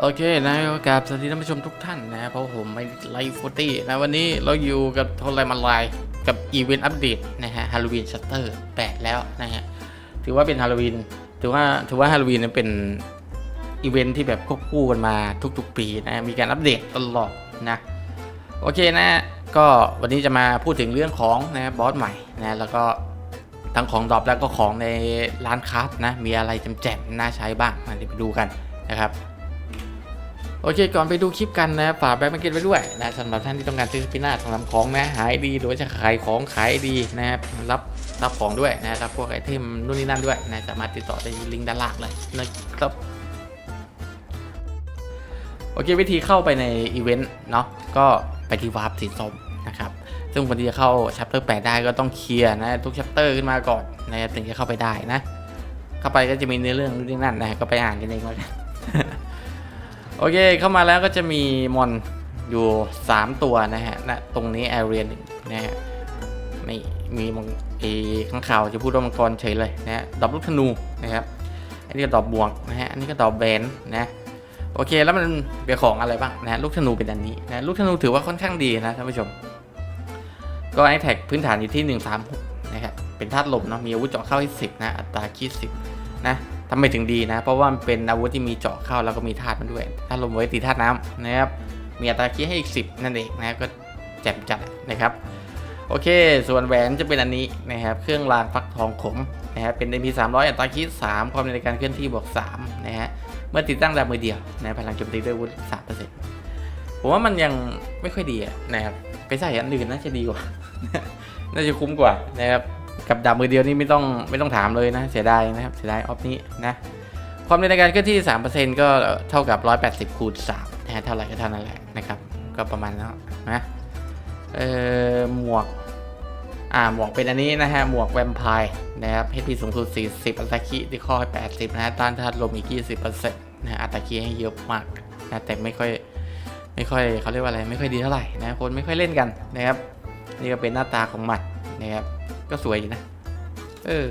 โอเคนะก็กราบสวัสดีท่านผู้ชมทุกท่านนะเพราะผมไม่ไลฟ์โฟตี้นะวันนี้เราอยู่กับโทรไลน์มาไลน์กับอีเวนต์อัปเดตนะฮะฮาโลวีนชัตเตอร์8แล้วนะฮะถือว่าเป็นฮาโลวีนถือว่าถือว่าฮาโลวีนนั้นเป็นอีเวนต์ที่แบบควบคู่กันมาทุกๆ ปีนะมีการอัปเดตตลอดนะโอเคนะก็วันนี้จะมาพูดถึงเรื่องของนะบอสใหม่นะแล้วก็ทั้งของดรอปแล้วก็ของในร้านคราฟนะมีอะไรแจ่มๆน่าใช้บ้างมาเดี๋ยวไปดูกันนะครับ อเคก่อนไปดูคลิปกันนะฝากแบงค์มาเก็ตไว้ด้วยนะสำหรับท่านที่ต้องการซื้อสปินเนอร์สำหรับของนะหายดีหรือว่าจะขายของขายดีนะครับรับรับของด้วยนะรับพวกไอเทมนู่นนี่นั่นด้วยนะสามารถติดต่อได้ลิงก์ด้านล่างเลยนะครับโอเควิธีเข้าไปในอีเวนต์เนาะก็ไปที่วาร์ปสีส้มนะครับซึ่งคนที่จะเข้าชัปเตอร์8ได้ก็ต้องเคลียร์นะทุกชัปเตอร์ขึ้นมาก่อนนะถึงจะเข้าไปได้นะ เข้าไปก็จะมีเนื้อเรื่องนู่นนี่นั่นนะก็ไปอ่านกันเองแล้วกัน โอเคเข้ามาแล้วก็จะมีมอนอยู่ 3 ตัวนะฮะณตรงนี้แอเรียหนึ่งนะฮะนี่มีมังเอข้างข่าวจะพูดว่ามังกรเฉยเลยนะฮะดอกลูกธนูนะครับอันนี้ก็ดอกบวกนะฮะอันนี้ก็ดอกแบนนะโอเคแล้วมันเป็นของอะไรบ้างนะลูกธนูเป็นอันนี้นะลูกธนูถือว่าค่อนข้างดีนะท่านผู้ชม ก็ไอแท็กพื้นฐานอยู่ที่ 136นะครับเป็นธาตุลมเนาะมีอาวุธเจาะเข้าให้10นะอัตราคีด10นะ ทำไมถึงดีนะ เพราะว่ามันเป็นอาวุธที่มีเจาะเข้าแล้วก็มีธาตุมันด้วยธาตุลมไว้ตีธาตุน้ำนะครับมีอัตราคีให้อีก 10 นั่นเองนะก็แจ่มจัดนะครับโอเค ส่วนแหวนจะเป็นอันนี้นะครับ เครื่องรางฟักทองขมนะครับเป็น MP 300 อัตราคี3ความเร็วในการเคลื่อนที่บวก 3 นะฮะ เมื่อติดตั้งดาวมือเดียวนะพลังโจมตีด้วยอาวุธ3%ผมว่ามันยังไม่ค่อยดีอะนะครับ ไปใส่อันอื่นน่าจะดีกว่า น่าจะคุ้มกว่านะครับ กับดาบมือเดียวนี่ไม่ต้องไม่ต้องถามเลยนะ เสียดายนะครับเสียดายออฟนี้นะความเร็วในการเคลื่อนที่ 3%ก็เท่ากับ 180 คูณ3นะเท่าไหร่ก็เท่านั้นแหละนะครับ ก็ประมาณนั้นนะเอ่อหมวกอ่าหมวกเป็นอันนี้นะฮะ หมวกแวมไพร์นะครับ HP สูงสุด 40อัตราคีที่ข้อ80 นะฮะ ต้านธาตุลมอีก 20%นะฮะอัตราคีให้เยอะมากนะแต่ไม่ค่อยไม่ค่อยเขาเรียกว่าอะไร ไม่ค่อยดีเท่าไหร่นะคนไม่ค่อยเล่นกันนะครับ นี่ก็เป็นหน้าตาของหมัดนะครับ ก็สวยนะ เออ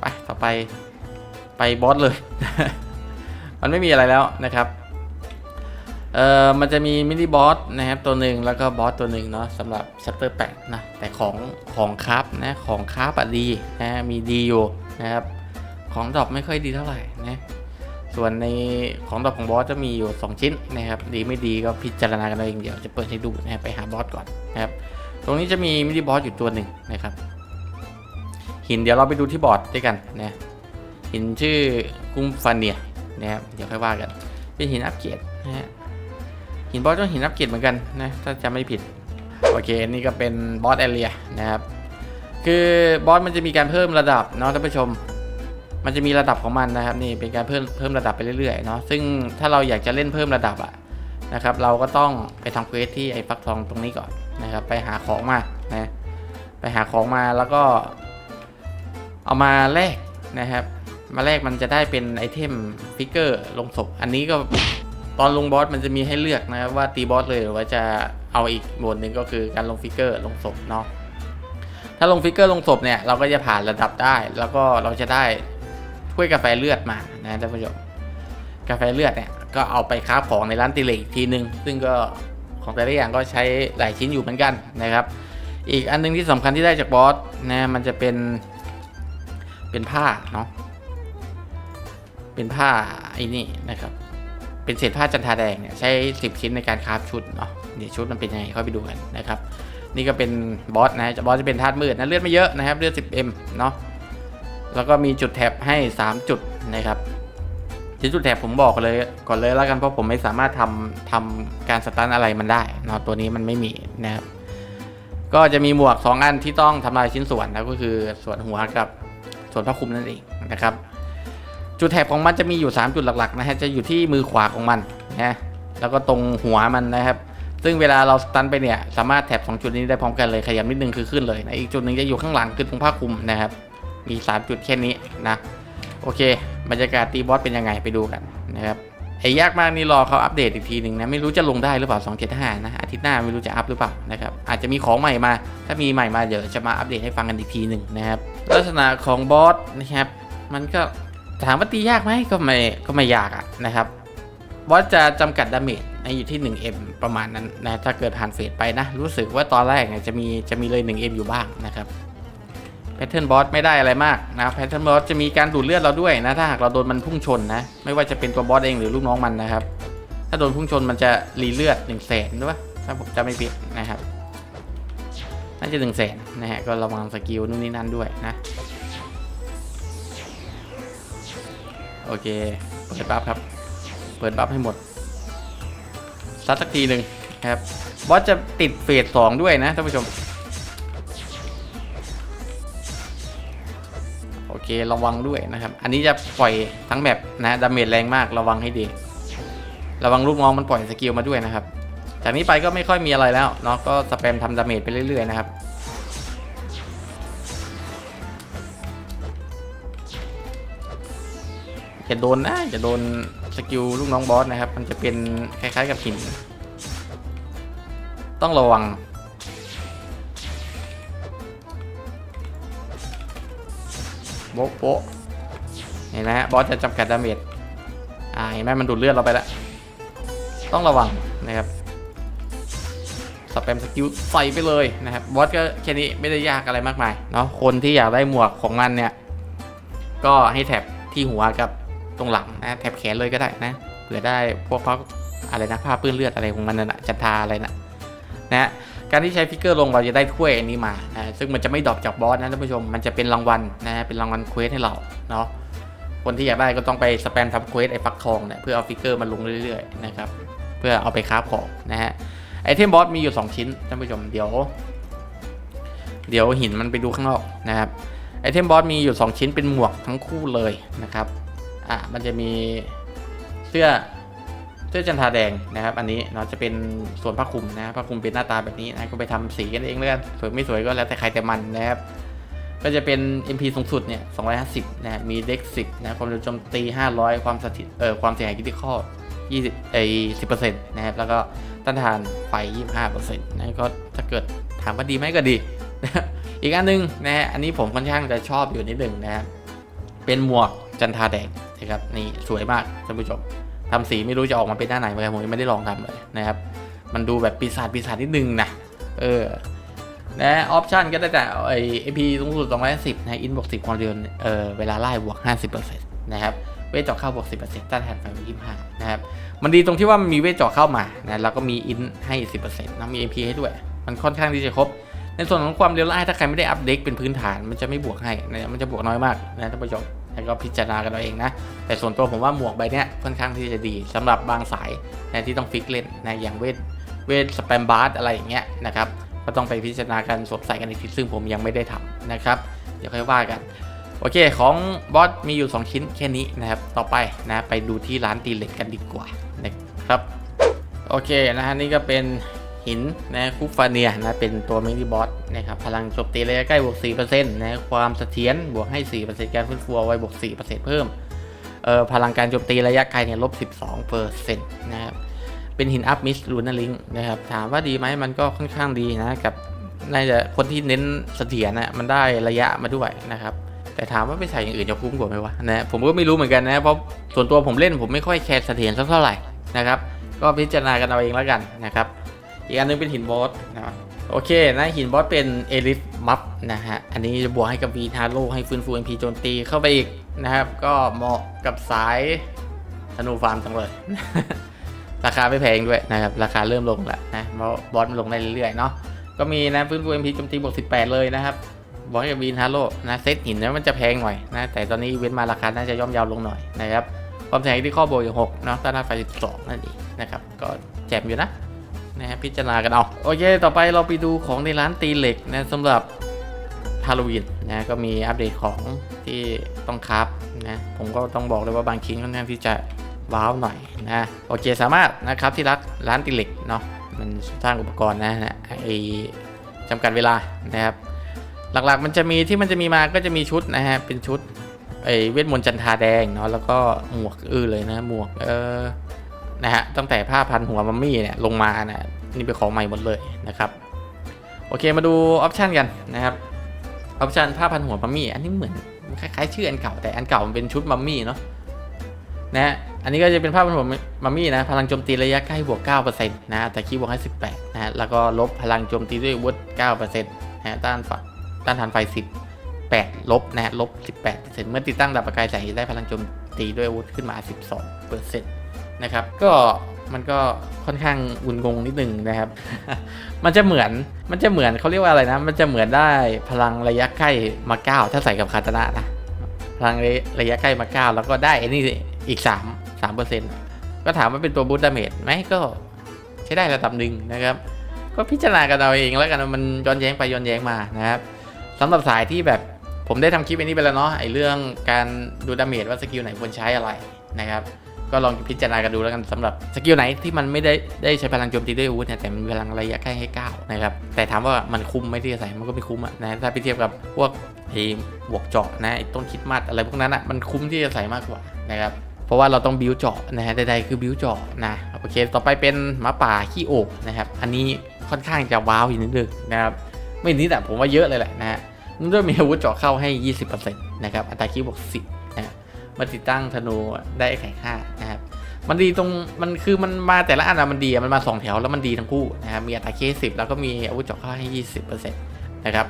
ไป ต่อไป ไปบอสเลย มันไม่มีอะไรแล้วนะครับ เอ่อ มันจะมีมินิบอสนะครับตัวหนึ่งแล้วก็บอสตัวหนึ่งเนาะสำหรับชัปเตอร์แปนะ แต่ของของคราฟนะของคราฟอะดีนะมีดีอยู่นะครับ ของดรอปไม่ค่อยดีเท่าไหร่นะส่วนในของดรอปของบอสจะมีอยู่ 2 ชิ้นนะครับ ดีไม่ดีก็พิจารณากันเอาเองเดี๋ยวจะเปิดให้ดูนะครับไปหาบอสก่อนนะครับ ตรงนี้จะมีมินิบอสอยู่ตัวหนึ่งนะครับ หินเดี๋ยวเราไปดูที่บอร์ดด้วยกันนะหินชื่อกุ้งฟาเนียนะครับเดี๋ยวค่อยว่ากัน เป็นหินอัปเกรดนะฮะหินบอสต้องหินอัปเกรดเหมือนกันนะถ้าจำไม่ผิด โอเคนี่ก็เป็นบอสแอเรียนะครับคือบอสมันจะมีการเพิ่มระดับเนาะท่านผู้ชม มันจะมีระดับของมันนะครับนี่เป็นการเพิ่มเพิ่มระดับไปเรื่อยๆเนาะซึ่งถ้าเราอยากจะเล่นเพิ่มระดับอะนะครับเราก็ต้องไปทำเควสที่ไอ้ฟักทองตรงนี้ก่อนนะครับไปหาของมานะไปหาของมาแล้วก็ เอามาแลกนะครับ มาแลกมันจะได้เป็นไอเทมฟิกเกอร์ลงศพ อันนี้ก็ตอนลงบอสมันจะมีให้เลือกนะครับว่าตีบอสเลยหรือว่าจะเอาอีกโหมดหนึ่งก็คือการลงฟิกเกอร์ลงศพเนาะถ้าลงฟิกเกอร์ลงศพเนี่ยเราก็จะผ่านระดับได้ แล้วก็เราจะได้ถ้วยกาแฟเลือดมานะท่านผู้ชมกาแฟเลือดเนี่ยก็เอาไปค้าของในร้านติเลกอีกทีหนึ่งซึ่งก็ของแต่ละอย่างก็ใช้หลายชิ้นอยู่เหมือนกันนะครับ อีกอันหนึงที่สำคัญที่ได้จากบอสนะมันจะเป็น เป็นผ้าเนาะเป็นผ้าไอ้นี่นะครับ เป็นเศษผ้าจันทาแดงเนี่ยใช้ 10 ชิ้นในการคราฟชุดเนาะเดี๋ยวชุดมันเป็นยังไงเข้าไปดูกันนะครับ นี่ก็เป็นบอสนะจะบอสจะเป็นธาตุมืดนะเลือดไม่เยอะนะครับเลือด 10m เนาะแล้วก็มีจุดแท็บให้ 3 จุดนะครับที่จุดแท็บผมบอกเลยก่อนเลยแล้วกันเพราะผมไม่สามารถทำทำการสตันอะไรมันได้เนาะตัวนี้มันไม่มีนะครับก็จะมีหมวก 2 อันที่ต้องทำลายชิ้นส่วนนะก็คือส่วนหัวกับ ส่วนผ้าคลุมนั่นเองนะครับ จุดแถบของมันจะมีอยู่ 3 จุดหลักๆนะฮะจะอยู่ที่มือขวาของมันนะแล้วก็ตรงหัวมันนะครับ ซึ่งเวลาเราสตันไปเนี่ยสามารถแถบ2จุดนี้ได้พร้อมกันเลยขยับนิดนึงคือขึ้นเลยนะอีกจุดหนึ่งจะอยู่ข้างหลังคือตรงผ้าคลุมนะครับ มี 3 จุดแค่นี้นะโอเค บรรยากาศตีบอสเป็นยังไงไปดูกันนะครับ ไอ้ยากมากนี่รอเขาอัปเดตอีกทีหนึ่งนะไม่รู้จะลงได้หรือเปล่า275นะอาทิตย์หน้าไม่รู้จะอัพหรือเปล่านะครับอาจจะมีของใหม่มา ถ้ามีใหม่มาเดี๋ยวจะมาอัปเดตให้ฟังกันอีกทีหนึ่งนะครับลักษณะของบอสนะครับมันก็ถามว่าตียากไหมก็ไม่ก็ไม่ยากอะนะครับบอสจะจำกัดดาเมจนอยู่ที่ 1M ประมาณนั้นนะถ้าเกิดผ่านเฟสไปนะ รู้สึกว่าตอนแรกเนี่ยจะมีจะมีเลย 1M อยู่บ้างนะครับ แพทเทิร์นบอสไม่ได้อะไรมากนะแพทเทิร์นบอสจะมีการดูดเลือดเราด้วยนะ ถ้าหากเราโดนมันพุ่งชนนะ ไม่ว่าจะเป็นตัวบอสเองหรือลูกน้องมันนะครับ ถ้าโดนพุ่งชนมันจะรีเลือด1นึ่งแสนด้วยถ้าผมจำไม่ผิดนะครับน่าจะ1นึ่งแสนนะฮะก็ระวังสกิลนู่นนี่นั่นด้วยนะ โอเค เปิดบัฟครับ เปิดบัฟให้หมดซัดสักทีหนึ่งครับบอสจะติดเฟสสองด้วยนะท่านผู้ชม เคระวังด้วยนะครับ อันนี้จะปล่อยทั้งแบบนะดาเมจแรงมากระวังให้ดี ระวังลูกน้องมันปล่อยสกิลมาด้วยนะครับ จากนี้ไปก็ไม่ค่อยมีอะไรแล้วเนาะก็สแปมทำดาเมจไปเรื่อยๆนะครับจะโดนนะจะโดนสกิลลูกน้องบอสนะครับ มันจะเป็นคล้ายๆกับหิน ต้องระวัง โบ๊ะโบ๊ะเห็นไหมฮะบอสจะจำกัดดาเมจอ่าเห็นไหมมันดูดเลือดเราไปแล้วต้องระวังนะครับสแปมสกิลใส่ไปเลยนะครับบอสก็แค่นี้ไม่ได้ยากอะไรมากมายเนาะคนที่อยากได้หมวกของมันเนี่ย ก็ให้แท็บที่หัวกับตรงหลังนะแถบแขนเลยก็ได้นะเผื่อได้พวกพักอะไรนะผ้าเปื้อนเลือดอะไรของมันน่ะจันทาอะไรนะนะ การที่ใช้ฟิกเกอร์ลงเราจะได้ถ้วยอันนี้มานะซึ่งมันจะไม่ดรอปจากบอสนะท่านผู้ชมมันจะเป็นรางวัลนะ เป็นรางวัลเควสให้เราเนาะคนที่อยากได้ก็ต้องไปสแปมทำเควสไอ้ฟักทองเนี่ยเพื่อเอาฟิกเกอร์มาลงเรื่อยๆนะครับเพื่อเอาไปคราฟของนะฮะไอเทมบอสมีอยู่ 2 ชิ้นท่านผู้ชมเดี๋ยว เดี๋ยวหินมันไปดูข้างนอกนะครับไอเทมบอสมีอยู่ 2 ชิ้นเป็นหมวกทั้งคู่เลยนะครับอะมันจะมีเสื้อ เสื้อจันทาแดงนะครับ อันนี้เนาะจะเป็นส่วนผ้าคลุมนะผ้าคลุมเป็นหน้าตาแบบนี้นะก็ไปทำสีกันเองเลยกันสวยไม่สวยก็แล้วแต่ใครแต่มันนะครับก็จะเป็น MP สูงสุดเนี่ย 250 นะมีเด็ก10 นะ ความเร็วโจมตี 500 ความสถิต เอ่อ ความเสียหายคิติคอล20 เอ้10%นะครับ แล้วก็ต้านทานไฟ 25%นะก็ถ้าเกิดถามว่าดีไหมก็ดี อีกอันหนึงนะฮะ อันนี้ผมค่อนข้างจะชอบอยู่นิดหนึ่งนะครับ เป็นหมวกจันทาแดงนะครับ นี่สวยมากท่านผู้ชม ทำสีไม่รู้จะออกมาเป็นหน้าไหนเหมือนกันผมยังไม่ได้ลองทำเลยนะครับ มันดูแบบปีศาจปีศาจนิดนึงนะเออนะออปชันก็ได้แต่ไอเอพีสูงสุด210นะอินบวก10ความเร็วเออเวลาไล่บวก 50%นะครับเวทเจาะเข้าบวก 10%ต้านทานไฟบวก25นะครับมันดีตรงที่ว่ามันมีเวทเจาะเข้ามานะแล้วก็มีอินให้ 10%นะมี AP ให้ด้วย มันค่อนข้างที่จะครบ ในส่วนของความเร็วไล่ถ้าใครไม่ได้อัปเดตเป็นพื้นฐาน มันจะไม่บวกให้นะมันจะบวกน้อยมากนะท่านผู้ชม แล้วก็พิจารณากันเอาเองนะ แต่ส่วนตัวผมว่าหมวกใบเนี้ยค่อนข้างที่จะดีสำหรับบางสายนะที่ต้องฟิกเล่นนะอย่างเวทเวทสแปมบาร์สอะไรอย่างเงี้ยนะครับก็ต้องไปพิจารณากันสวมใส่กันอีกทีซึ่งผมยังไม่ได้ทำนะครับเดี๋ยวค่อยว่ากันโอเคของบอสมีอยู่ 2 ชิ้นแค่นี้นะครับ ต่อไปนะไปดูที่ร้านตีเหล็กกันดีกว่านะครับโอเคนะฮะนี่ก็เป็น หินนะคูฟาเนียนะเป็นตัวมินิบอสนะครับพลังโจมตีระยะใกล้บวก4%นะความเสถียรบวกให้ 4%การฟื้นฟูเอาไว้บวก 4%เพิ่มเอ่อพลังการโจมตีระยะไกลเนี่ยลบ 12%นะครับเป็นหินอัพมิสลูนาลิงนะครับถามว่าดีไหมมันก็ค่อนข้างดีนะกับน่าจะคนที่เน้นเสถียรนะมันได้ระยะมาด้วยนะครับแต่ถามว่าไปใส่อย่างอื่นจะคุ้มกว่าไหมวะนะผมก็ไม่รู้เหมือนกันนะเพราะส่วนตัวผมเล่นผมไม่ค่อยแคร์เสถียรสักเท่าไหร่นะครับก็พิจารณากันเอาเองแล้วกันนะครับ อีกอันนึงเป็นหินบอสนะครับโอเคนะหินบอสเป็นเอลิฟมัฟนะฮะ อันนี้จะบวกให้กับวีทาโร่ให้ฟื้นฟู MP โจมตีเข้าไปอีกนะครับ ก็เหมาะกับสายธนูฟาร์มจังเลย ราคาไม่แพงด้วยนะครับ ราคาเริ่มลงแล้วนะเพราะบอสมันลงได้เรื่อยๆเนาะก็มีนะฟื้นฟู MP โจมตีบวก18เลยนะครับบอกให้กับวีนฮาโร่นะเซตหินนะมันจะแพงหน่อยนะแต่ตอนนี้เว้นมาราคาน่าจะย่อมยาวลงหน่อยนะครับความแข็งที่ข้อบวกอย่าง6เนาะต้านทานไฟ12นั่นเองนะครับก็แจ่มอยู่นะ นะฮะพิจารณากันเอาโอเค ต่อไปเราไปดูของในร้านตีเหล็กนะสำหรับฮาโลวีนนะก็มีอัปเดตของที่ต้องคราฟนะผมก็ต้องบอกเลยว่าบางชิ้นค่อนข้างที่จะว้าวหน่อยนะโอเคสามารถนะครับที่รักร้านตีเหล็กเนาะมันสร้างอุปกรณ์นะนะไอจำกัดเวลานะครับ หลักๆมันจะมีที่มันจะมีมาก็จะมีชุดนะฮะเป็นชุดไอเวทมนต์จันทาแดงเนาะแล้วก็หมวกอื้อเลยนะหมวกเออ นะฮะตั้งแต่ผ้าพันหัวมัมมี่เนี่ยลงมานะนี่เป็นของใหม่หมดเลยนะครับโอเคมาดูออปชันกันนะครับออปชันผ้าพันหัวมัมมี่อันนี้เหมือนคล้ายๆชื่ออันเก่าแต่อันเก่ามันเป็นชุดมัมมี่เนาะนะฮะอันนี้ก็จะเป็นภาพของมัมมี่นะ พลังโจมตีระยะใกล้บวก 9%นะแต่คีย์บวกให้18 นะฮะ แล้วก็ลบพลังโจมตีด้วยอาวุธ9%นะฮะต้านฝัต้านทานไฟ 18 ลบนะฮะลบ 18%เมื่อติดตั้งดับประกายแสงจะได้พลังโจมตีด้วยวุธขึ้นมา 12%น นะครับ ก็มันก็ค่อนข้างอุ่นงงนิดนึงนะครับ มันจะเหมือน มันจะเหมือนเขาเรียกว่าอะไรนะ มันจะเหมือนได้พลังระยะใกล้มาเก้าถ้าใส่กับคาตานะนะ พลังระยะใกล้มาเก้าแล้วก็ได้ไอ้นี่อีก3 3เปอร์เซ็นต์ก็ถามว่าเป็นตัวบูตดาเมจไหมก็ใช้ได้ระดับหนึ่งนะครับ ก็พิจารณากันเอาเองแล้วกันมันย้อนแย้งไปย้อนแย้งมานะครับสำหรับสายที่แบบผมได้ทำคลิปอันนี้ไปแล้วเนาะไอ้เรื่องการดูดาเมจว่าสกิลไหนควรใช้อะไรนะครับ ก็ลองพิจารณากันดูแล้วกันสำหรับสกิลไหนที่มันไม่ได้ได้ใช้พลังโจมตีด้วยอาวุธเนี่ยแต่มันมีพลังระยะใกล้ให้ก้าวนะครับแต่ถามว่ามันคุ้มไหมที่จะใส่มันก็ไม่คุ้มอะนะถ้าไปเทียบกับพวกไอ้บวกเจาะนะไอ้ต้นคิดมัดอะไรพวกนั้นอะมันคุ้มที่จะใส่มากกว่านะครับเพราะว่าเราต้องบิวเจาะนะฮะใดๆคือบิวเจาะนะโอเค ต่อไปเป็นหมาป่าขี้โอกนะครับอันนี้ค่อนข้างจะว้าวอยู่นิดนึงนะครับไม่นิดแต่ผมว่าเยอะเลยแหละนะฮะด้วยมีอาวุธเจาะเข้าให้ 20%นะครับอัตราคีบวก10นะ มาติดตั้งธนูได้แข่งห้านะครับมันดีตรงมันคือมันมาแต่ละอันอะมันดีอะมันมาสองแถวแล้วมันดีทั้งคู่นะครับมีอัตราเคสิบแล้วก็มีอาวุธเจาะเข้าให้ยี่สิบเปอร์เซ็นต์นะครับ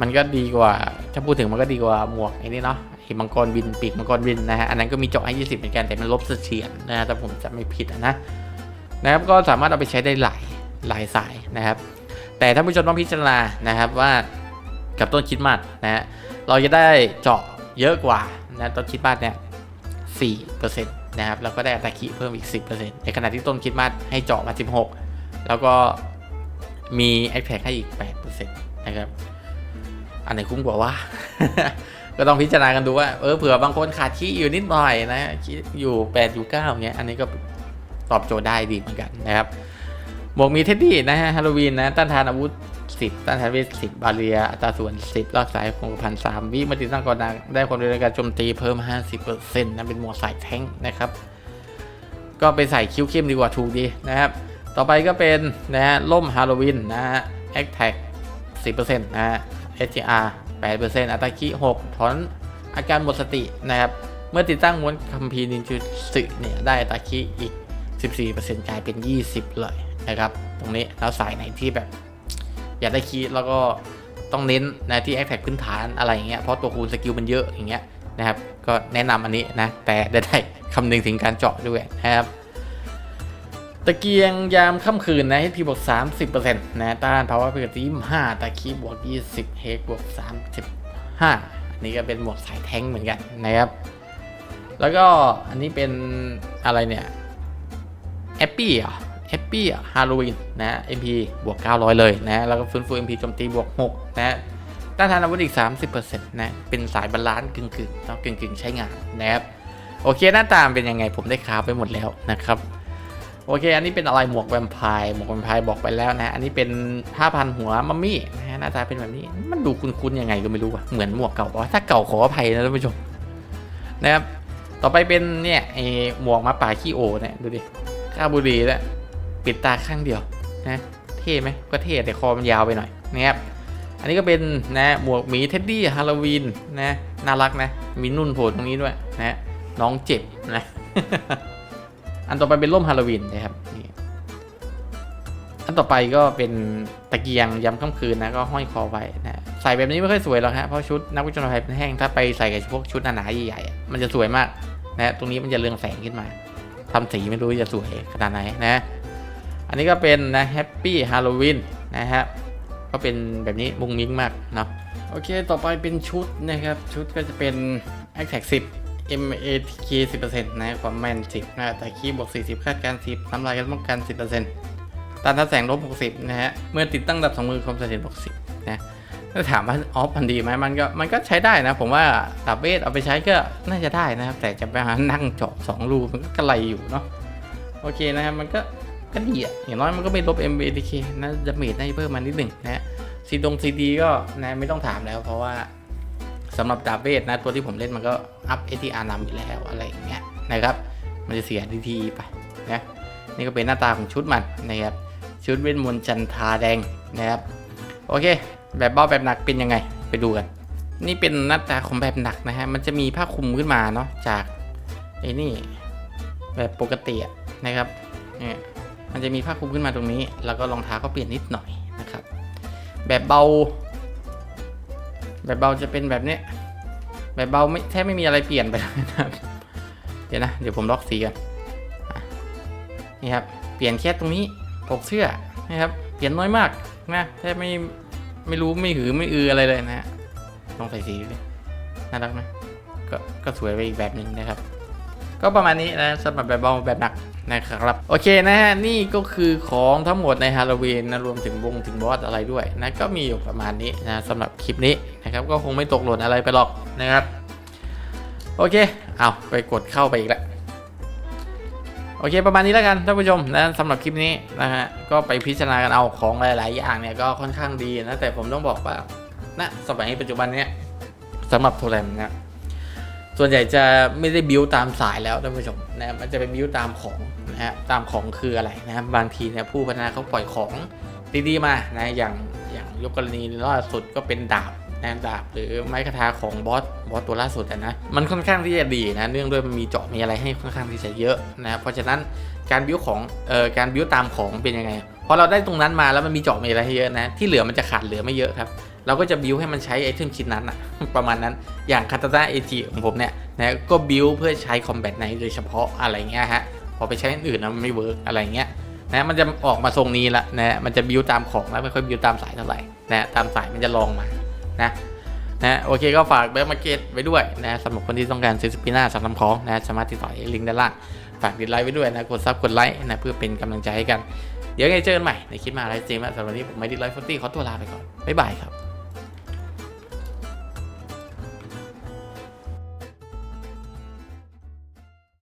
มันก็ดีกว่าถ้าพูดถึงมันก็ดีกว่าหมวกไอ้นี่เนาะไอ้มังกรบินปีกมังกรบินนะฮะอันนั้นก็มีเจาะให้ยี่สิบเหมือนกันแต่มันลบเสถียรนะฮะแต่ผมจะไม่ผิดนะนะครับก็สามารถเอาไปใช้ได้หลายหลายสายนะครับ แต่ท่านผู้ชมต้องพิจารณานะครับว่ากับต้นคิดมัดนะฮะเราจะได้เจาะเยอะกว่า นะต้นคิดมัดเนี่ยสี่เปอร์เซ็นต์นะครับแล้วก็ได้อัตราคิเพิ่มอีก10%ในขณะที่ต้นคิดมาสให้เจาะมา16แล้วก็มีแอคแท็กให้อีก8%นะครับอันไหนคุ้มกว่าว่าก็ต้องพิจารณากันดูว่าเออเผื่อบางคนขาดคีอยู่นิดหน่อยนะคีอยู่8อยู่9เงี้ยอันนี้ก็ตอบโจทย์ได้ดีเหมือนกันนะครับหมวกมีเท็ดดี้นะฮะฮาโลวีนนะต้านทานอาวุธ 10ต้านทานเวท10 บาเรีย อัตราส่วน 10 รอบสายคงพันสามวิมาติดตั้งก่อนดังได้ความเร็วในการโจมตีเพิ่ม 50%นะเป็นหมวกสายแท้งนะครับ ก็ไปใส่คิ้วเข้มดีกว่าถูกดีนะครับ ต่อไปก็เป็นนะฮะล่มฮาโลวีนนะฮะแอคแท็ก10%นะฮะ SGR 8%อัตราคิ6ถอนอาการหมดสตินะครับ เมื่อติดตั้งม้วนคัมภีร์นินจูสึเนี่ยได้อัตราคิอีก 14%กลายเป็น 20 เลยนะครับ ตรงนี้แล้วสายไหนที่แบบ อยากได้คีย์แล้วก็ต้องเน้นนะที่แอคแท็กพื้นฐานอะไรอย่างเงี้ยเพราะตัวคูณสกิลมันเยอะอย่างเงี้ยนะครับ ก็แนะนำอันนี้นะ แต่ได้คำนึงถึงการเจาะด้วยนะครับตะเกียงยามค่ำคืนนะให้พีบวก 30%นะต้านภาวะเพื่อทีม5ตะคีบวก 20 เฮกบวก 35 อันนี้ก็เป็นหมวกสายแท้งเหมือนกันนะครับ แล้วก็อันนี้เป็นอะไรเนี่ยแอปปี้อะ แฮปปี้ฮาโลวีนนะ MP บวก 900 เลยนะ แล้วก็ฟื้นฟู MP โจมตีบวก 6 นะ ต้านทานอาวุธอีก 30%นะ เป็นสายบาลานซ์กึ่งๆึ่งต้องกึ่งกึ่งๆ ใช้งานนะครับ โอเค หน้าตามเป็นยังไงผมได้คราฟไปหมดแล้วนะครับ โอเค อันนี้เป็นอะไรหมวกแวมไพร์หมวกแวมไพร์บอกไปแล้วนะ อันนี้เป็นผ้าพันหัวมัมมี่นะ หน้าตาเป็นแบบนี้ มันดูคุ้นๆยังไงก็ไม่รู้อะเหมือนหมวกเก่าถ้าเก่าขออภัยนะท่านผู้ชมนะครับ ต่อไปเป็นเนี่ยไอหมวกมาป่าขี้โอเนี่ยดูดิข้าบุรีแล้ว ปิดตาข้างเดียวนะเท่ไหมก็เท่แต่คอมันยาวไปหน่อยนะครับอันนี้ก็เป็นนะหมวกหมีเท็ดดี้ฮาโลวีนนะน่ารักนะมีนุ่นโผล่ตรงนี้ด้วยนะน้องเจ็บนะอันต่อไปเป็นร่มฮาโลวีนนะครับอันต่อไปก็เป็นตะเกียงยำค่ำคืนนะก็ห้อยคอไว้นะใส่แบบนี้ไม่ค่อยสวยหรอกฮะเพราะชุดนักวิจารณ์ไทยเป็นแห้งถ้าไปใส่กับพวกชุดหนาๆใหญ่ๆมันจะสวยมากนะตรงนี้มันจะเรืองแสงขึ้นมาทำสีไม่รู้จะสวยขนาดไหนนะ อันนี้ก็เป็นนะแฮปปี้ฮาโลวีนนะฮะก็เป็นแบบนี้มุ้งมิ้งมากเนาะโอเค ต่อไปเป็นชุดนะครับ ชุดก็จะเป็น a c t a c 10 MATK 10%นะความแม่น 10นะแต่คีบวก 40 คาดการ 10ทำลายกันป้องกัน 10%ตานทัดแสงลบ 60 นะฮะ เมื่อติดตั้งดับสองมือความเสถียรบวก 10 นะถ้าถามว่าออฟมันดีไหมมันก็มันก็ใช้ได้นะ ผมว่าดับเบสเอาไปใช้ก็น่าจะได้นะครับ แต่จะไปหานั่งเจาะ2รูมันก็กระไรอยู่เนาะโอเคนะครับมันก็ ก็ดีอะอย่างน้อยมันก็ไม่ลบ MBTK นะจะเมดน่าจะเพิ่มมานิดหนึ่งนะฮะซีดงซีดีก็นะไม่ต้องถามแล้ว เพราะว่าสำหรับดาเบสนะตัวที่ผมเล่นมันก็อัพ ATR นำอยู่แล้วอะไรอย่างเงี้ยนะครับ มันจะเสีย DT ไปนะนี่ก็เป็นหน้าตาของชุดมันนะครับชุดเวทมนต์จันทาแดงนะครับโอเค แบบเบาแบบหนักเป็นยังไงไปดูกัน นี่เป็นหน้าตาของแบบหนักนะฮะมันจะมีผ้าคลุมขึ้นมาเนาะจากไอ้นี่แบบปกติอะนะครับเนี่ย มันจะมีผ้าคลุมขึ้นมาตรงนี้ แล้วก็รองเท้าก็เปลี่ยนนิดหน่อยนะครับ แบบเบา แบบเบาจะเป็นแบบเนี้ยแบบเบาไม่แทบไม่มีอะไรเปลี่ยนไปเลยนะครับเดี๋ยวนะ เดี๋ยวผมล็อกสีกันอะนี่ครับ เปลี่ยนแค่ตรงนี้ปกเสื้อนะครับเปลี่ยนน้อยมากนะแทบไม่ไม่รู้ไม่หือไม่อืออะไรเลยนะฮะลองใส่สีดิน่ารักนะก็ก็สวยไปอีกแบบหนึ่งนะครับ ก็ประมาณนี้นะสำหรับแบบเบาแบบหนัก นะครับโอเคนะฮะนี่ก็คือของทั้งหมดในฮาโลวีนนะรวมถึงวงถึงบอสอะไรด้วยนะก็มีอยู่ประมาณนี้นะสำหรับคลิปนี้นะครับก็คงไม่ตกหล่นอะไรไปหรอกนะครับโอเคเอาไปกดเข้าไปอีกแล้วโอเคประมาณนี้แล้วกันท่านผู้ชมนะสำหรับคลิปนี้นะฮะก็ไปพิจารณากันเอาของหลาย ๆ อย่างเนี่ยก็ค่อนข้างดีนะแต่ผมต้องบอกว่าณสมัยปัจจุบันเนี้ยสำหรับโทรแรมเนี่ย ส่วนใหญ่จะไม่ได้บิวตามสายแล้วท่านผู้ชมนะมันจะเป็นบิวตามของนะฮะตามของคืออะไรนะครับบางทีเนี่ยผู้พัฒนาเขาปล่อยของดีๆมานะอย่างอย่างยกกรณีล่าสุดก็เป็นดาบนะดาบหรือไม้คาถาของบอสบอสตัวล่าสุดนะมันค่อนข้างที่จะดีนะเนื่องด้วยมันมีเจาะมีอะไรให้ค่อนข้างที่จะเยอะนะเพราะฉะนั้นการบิวของเอ่อการบิวตามของเป็นยังไงพอเราได้ตรงนั้นมาแล้วมันมีเจาะมีอะไรให้เยอะนะที่เหลือมันจะขาดเหลือไม่เยอะครับ เราก็จะบิวให้มันใช้ไอเทมชิ้นนั้นอะประมาณนั้นอย่างคาตาตาเอจิของผมเนี่ยนะก็บิวเพื่อใช้คอมแบทไนโดยเฉพาะอะไรเงี้ยฮะพอไปใช้อื่นนะมันไม่เวิร์กอะไรเงี้ยนะมันจะออกมาทรงนี้ละนะมันจะบิวตามของแล้วไม่ค่อยบิวตามสายเท่าไหร่นะตามสายมันจะลองมานะนะโอเคก็ฝากแบ็คมาเก็ตไว้ด้วยนะสำหรับคนที่ต้องการซื้อสปิน่าสั่งทำของนะสามารถติดต่อลิงก์ด้านล่างฝากกดไลค์ไว้ด้วยนะกดซับกดไลค์นะเพื่อเป็นกำลังใจให้กัน เดี๋ยวไงเจอกันใหม่ในคลิปมาไลฟ์สตรีมสำหรับวันนี้ผมไม่ได้ไลฟ์ฟอตี้ขอตัวลาไปก่อนบ๊ายบายครับ